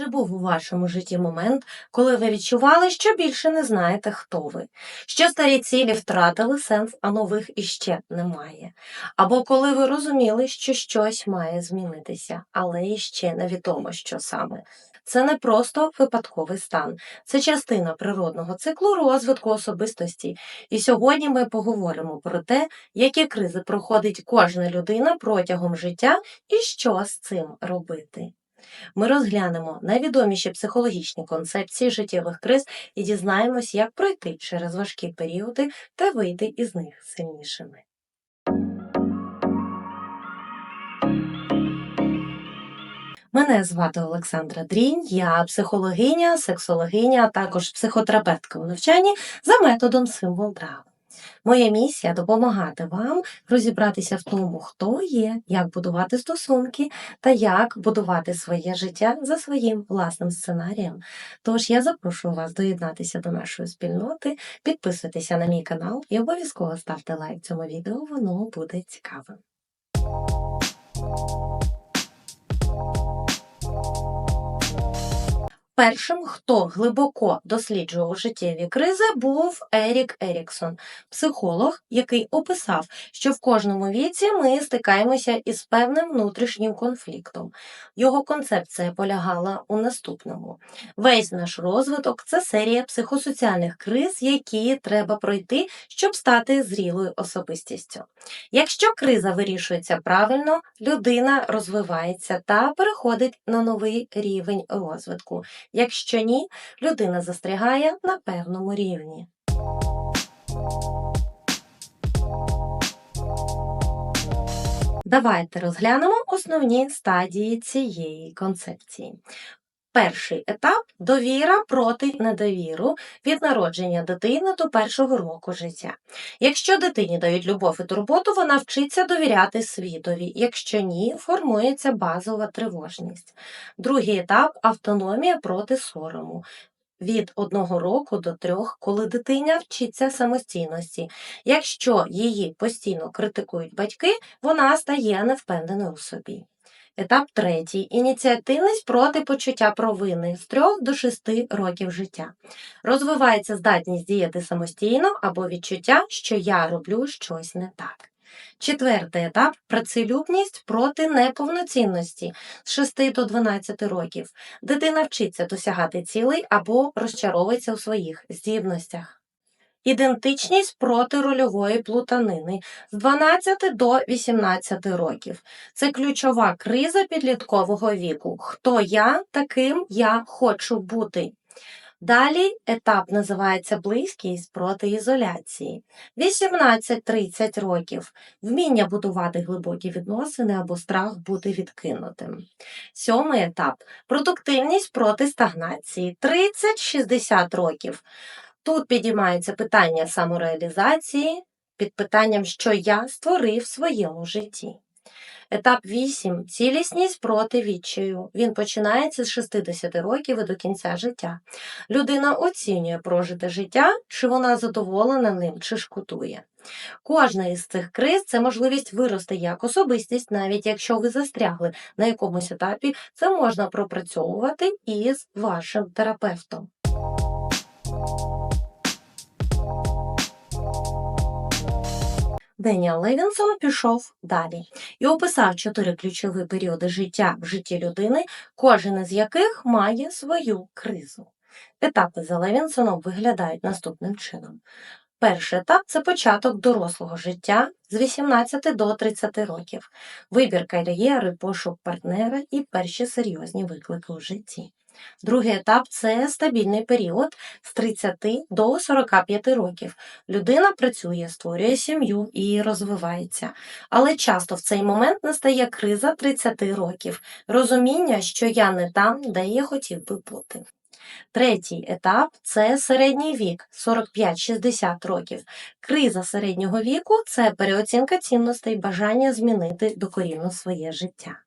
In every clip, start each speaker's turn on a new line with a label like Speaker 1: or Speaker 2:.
Speaker 1: Чи був у вашому житті момент, коли ви відчували, що більше не знаєте, хто ви, що старі цілі втратили сенс, а нових іще немає? Або коли ви розуміли, що щось має змінитися, але іще невідомо, що саме? Це не просто випадковий стан, це частина природного циклу розвитку особистості. І сьогодні ми поговоримо про те, які кризи проходить кожна людина протягом життя і що з цим робити. Ми розглянемо найвідоміші психологічні концепції життєвих криз і дізнаємось, як пройти через важкі періоди та вийти із них сильнішими. Мене звати Олександра Дрінь, я психологиня, сексологиня, а також психотерапевтка у навчанні за методом символ драми. Моя місія допомагати вам розібратися в тому, хто є, як будувати стосунки та як будувати своє життя за своїм власним сценарієм. Тож я запрошую вас доєднатися до нашої спільноти, підписуйтеся на мій канал і обов'язково ставте лайк цьому відео, воно буде цікавим. Першим, хто глибоко досліджував життєві кризи, був Ерік Еріксон, психолог, який описав, що в кожному віці ми стикаємося із певним внутрішнім конфліктом. Його концепція полягала у наступному: весь наш розвиток це серія психосоціальних криз, які треба пройти, щоб стати зрілою особистістю. Якщо криза вирішується правильно, людина розвивається та переходить на новий рівень розвитку. Якщо ні, людина застрягає на певному рівні. Давайте розглянемо основні стадії цієї концепції. Перший етап довіра проти недовіру від народження дитини до першого року життя. Якщо дитині дають любов і турботу, вона вчиться довіряти світові, якщо ні, формується базова тривожність. Другий етап автономія проти сорому. Від одного року до трьох, коли дитиня вчиться самостійності. Якщо її постійно критикують батьки, вона стає невпевненою у собі. Етап третій. Ініціативність проти почуття провини з 3 до 6 років життя. Розвивається здатність діяти самостійно або відчуття, що я роблю щось не так. Четвертий етап працелюбність проти неповноцінності з 6 до 12 років. Дитина вчиться досягати цілей або розчаровується у своїх здібностях. Ідентичність проти рольової плутанини з 12 до 18 років. Це ключова криза підліткового віку. Хто я, таким я хочу бути. Далі етап називається близькість проти ізоляції. 18-30 років. Вміння будувати глибокі відносини або страх бути відкинутим. Сьомий етап продуктивність проти стагнації. 30-60 років. Тут підіймається питання самореалізації під питанням, що я створив в своєму житті. Етап 8. Цілісність проти відчаю. Він починається з 60 років і до кінця життя. Людина оцінює прожите життя, чи вона задоволена ним, чи шкодує. Кожна із цих криз це можливість вирости як особистість, навіть якщо ви застрягли на якомусь етапі, це можна пропрацьовувати із вашим терапевтом. Деніел Левінсон пішов далі і описав чотири ключові періоди життя в житті людини, кожен із яких має свою кризу. Етапи за Левінсоном виглядають наступним чином. Перший етап це початок дорослого життя з 18 до 30 років, вибір кар'єри, пошук партнера і перші серйозні виклики у житті. Другий етап це стабільний період з 30 до 45 років. Людина працює, створює сім'ю і розвивається. Але часто в цей момент настає криза 30 років, розуміння, що я не там, де я хотів би бути. Третій етап це середній вік 45-60 років. Криза середнього віку це переоцінка цінностей, бажання змінити докорінно своє життя.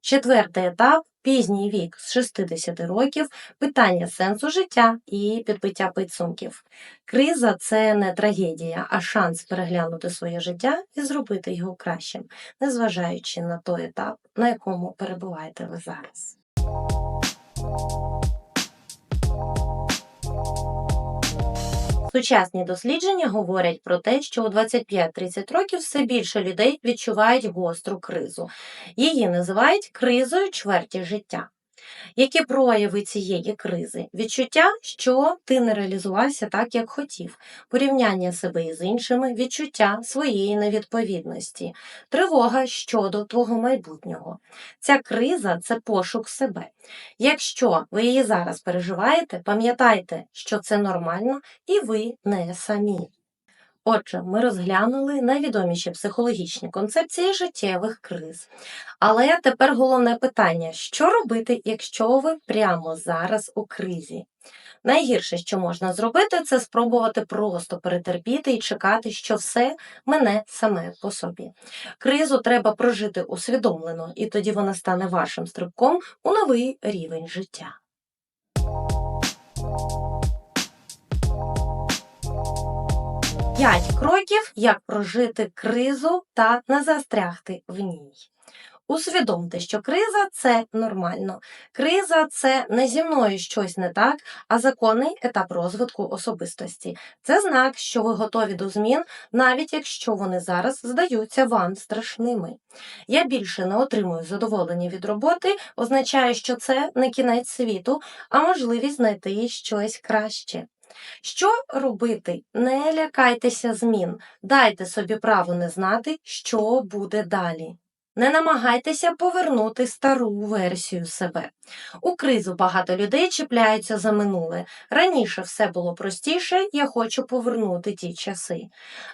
Speaker 1: Четвертий етап пізній вік з 60 років, питання сенсу життя і підбиття підсумків. Криза це не трагедія, а шанс переглянути своє життя і зробити його кращим, незважаючи на той етап, на якому перебуваєте ви зараз. Сучасні дослідження говорять про те, що у 25-30 років все більше людей відчувають гостру кризу. Її називають кризою чверті життя. Які прояви цієї кризи? Відчуття, що ти не реалізувався так, як хотів, порівняння себе із іншими, відчуття своєї невідповідності, тривога щодо твого майбутнього. Ця криза це пошук себе. Якщо ви її зараз переживаєте, пам'ятайте, що це нормально і ви не самі. Отже, ми розглянули найвідоміші психологічні концепції життєвих криз. Але тепер головне питання: що робити, якщо ви прямо зараз у кризі? Найгірше, що можна зробити, це спробувати просто перетерпіти і чекати, що все мене саме по собі. Кризу треба прожити усвідомлено, і тоді вона стане вашим стрибком у новий рівень життя. П'ять кроків, як прожити кризу та не застрягти в ній. Усвідомте, що криза це нормально. Криза це не зі мною щось не так, а законний етап розвитку особистості. Це знак, що ви готові до змін, навіть якщо вони зараз здаються вам страшними. Я більше не отримую задоволення від роботи, означає, що це не кінець світу, а можливість знайти щось краще. Що робити? Не лякайтеся змін, дайте собі право не знати, що буде далі. Не намагайтеся повернути стару версію себе. У кризу багато людей чіпляються за минуле. Раніше все було простіше, я хочу повернути ті часи.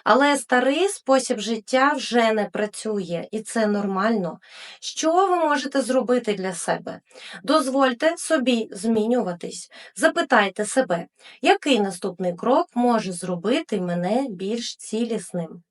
Speaker 1: Але старий спосіб життя вже не працює, і це нормально. Що ви можете зробити для себе? Дозвольте собі змінюватись. Запитайте себе, який наступний крок може зробити мене більш цілісним.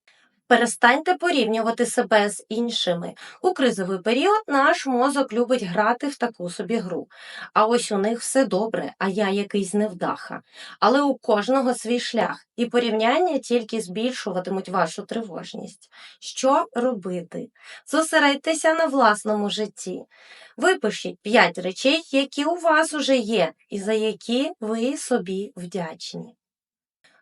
Speaker 1: Перестаньте порівнювати себе з іншими. У кризовий період наш мозок любить грати в таку собі гру. А ось у них все добре, а я якийсь невдаха. Але у кожного свій шлях, і порівняння тільки збільшуватимуть вашу тривожність. Що робити? Зосередьтеся на власному житті. Випишіть 5 речей, які у вас уже є, і за які ви собі вдячні.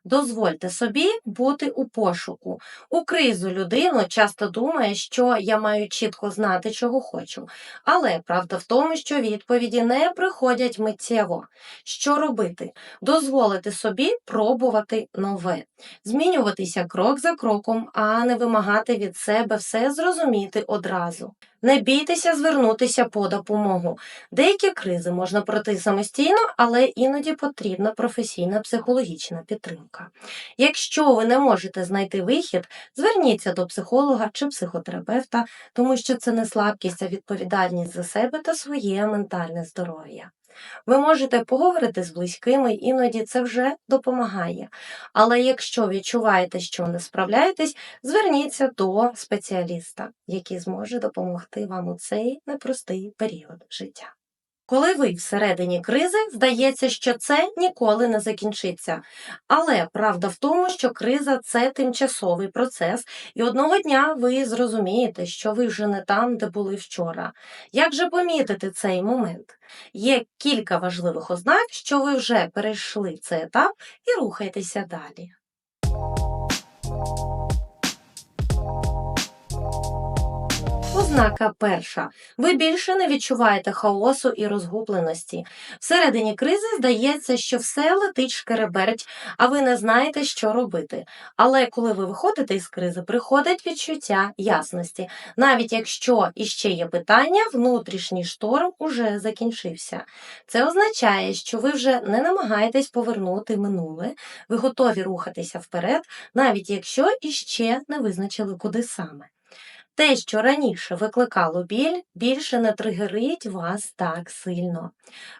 Speaker 1: Дозвольте собі бути у пошуку. У кризу людина часто думає, що я маю чітко знати, чого хочу. Але правда в тому, що відповіді не приходять миттєво. Що робити? Дозволити собі пробувати нове, змінюватися крок за кроком, а не вимагати від себе все зрозуміти одразу. Не бійтеся звернутися по допомогу. Деякі кризи можна пройти самостійно, але іноді потрібна професійна психологічна підтримка. Якщо ви не можете знайти вихід, зверніться до психолога чи психотерапевта, тому що це не слабкість, а відповідальність за себе та своє ментальне здоров'я. Ви можете поговорити з близькими, іноді це вже допомагає. Але якщо відчуваєте, що не справляєтесь, зверніться до спеціаліста, який зможе допомогти вам у цей непростий період життя. Коли ви всередині кризи, здається, що це ніколи не закінчиться. Але правда в тому, що криза це тимчасовий процес, і одного дня ви зрозумієте, що ви вже не там, де були вчора. Як же помітити цей момент? Є кілька важливих ознак, що ви вже перейшли цей етап і рухаєтеся далі. Ознака перша. Ви більше не відчуваєте хаосу і розгубленості. Всередині кризи здається, що все летить шкереберть, а ви не знаєте, що робити. Але коли ви виходите із кризи, приходить відчуття ясності. Навіть якщо іще є питання, внутрішній шторм уже закінчився. Це означає, що ви вже не намагаєтесь повернути минуле, ви готові рухатися вперед, навіть якщо іще не визначили, куди саме. Те, що раніше викликало біль, більше не тригерить вас так сильно.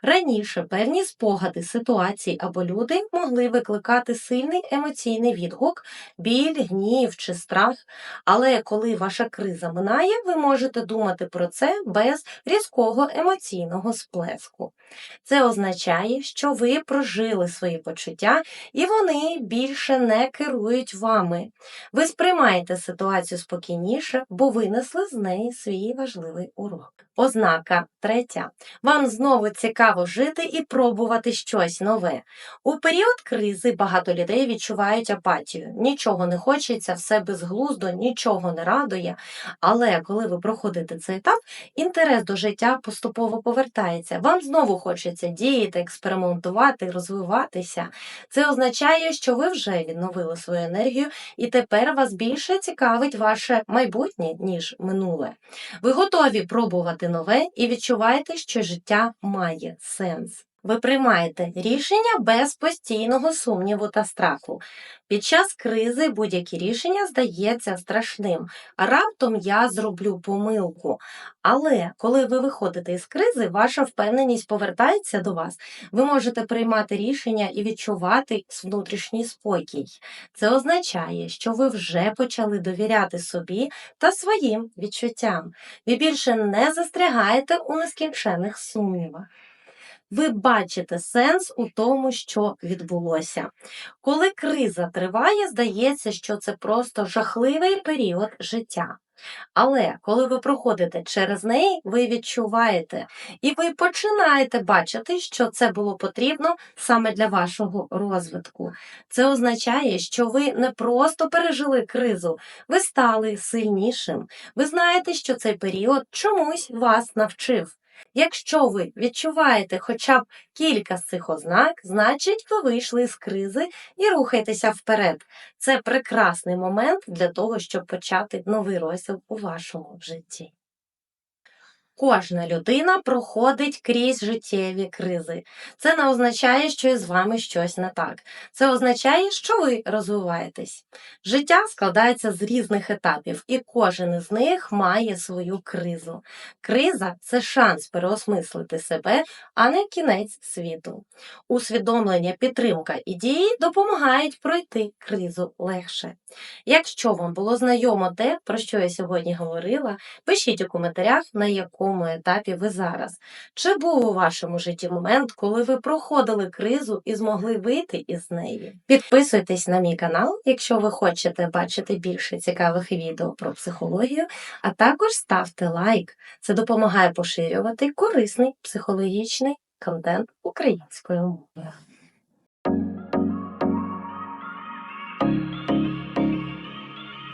Speaker 1: Раніше певні спогади, ситуації або люди могли викликати сильний емоційний відгук, біль, гнів чи страх, але коли ваша криза минає, ви можете думати про це без різкого емоційного сплеску. Це означає, що ви прожили свої почуття і вони більше не керують вами. Ви сприймаєте ситуацію спокійніше, бо винесли з неї свій важливий урок. Ознака третя. Вам знову цікаво жити і пробувати щось нове. У період кризи багато людей відчувають апатію. Нічого не хочеться, все безглуздо, нічого не радує. Але коли ви проходите цей етап, інтерес до життя поступово повертається. Вам знову хочеться діяти, експериментувати, розвиватися. Це означає, що ви вже відновили свою енергію, і тепер вас більше цікавить ваше майбутнє, ніж минуле. Ви готові пробувати нове і відчуваєте, що життя має сенс. Ви приймаєте рішення без постійного сумніву та страху. Під час кризи будь-яке рішення здається страшним, а раптом я зроблю помилку. Але коли ви виходите із кризи, ваша впевненість повертається до вас. Ви можете приймати рішення і відчувати внутрішній спокій. Це означає, що ви вже почали довіряти собі та своїм відчуттям. Ви більше не застрягаєте у нескінчених сумнівах. Ви бачите сенс у тому, що відбулося. Коли криза триває, здається, що це просто жахливий період життя. Але коли ви проходите через неї, ви відчуваєте і ви починаєте бачити, що це було потрібно саме для вашого розвитку. Це означає, що ви не просто пережили кризу, ви стали сильнішим. Ви знаєте, що цей період чомусь вас навчив. Якщо ви відчуваєте хоча б кілька з цих ознак, значить ви вийшли з кризи і рухаєтеся вперед. Це прекрасний момент для того, щоб почати новий розділ у вашому житті. Кожна людина проходить крізь життєві кризи. Це не означає, що із вами щось не так. Це означає, що ви розвиваєтесь. Життя складається з різних етапів, і кожен із них має свою кризу. Криза це шанс переосмислити себе, а не кінець світу. Усвідомлення, підтримка і дії допомагають пройти кризу легше. Якщо вам було знайомо те, про що я сьогодні говорила, пишіть у коментарях, на якому етапі ви зараз. Чи був у вашому житті момент, коли ви проходили кризу і змогли вийти із неї? Підписуйтесь на мій канал, якщо ви хочете бачити більше цікавих відео про психологію, а також ставте лайк. Це допомагає поширювати корисний психологічний контент українською мовою.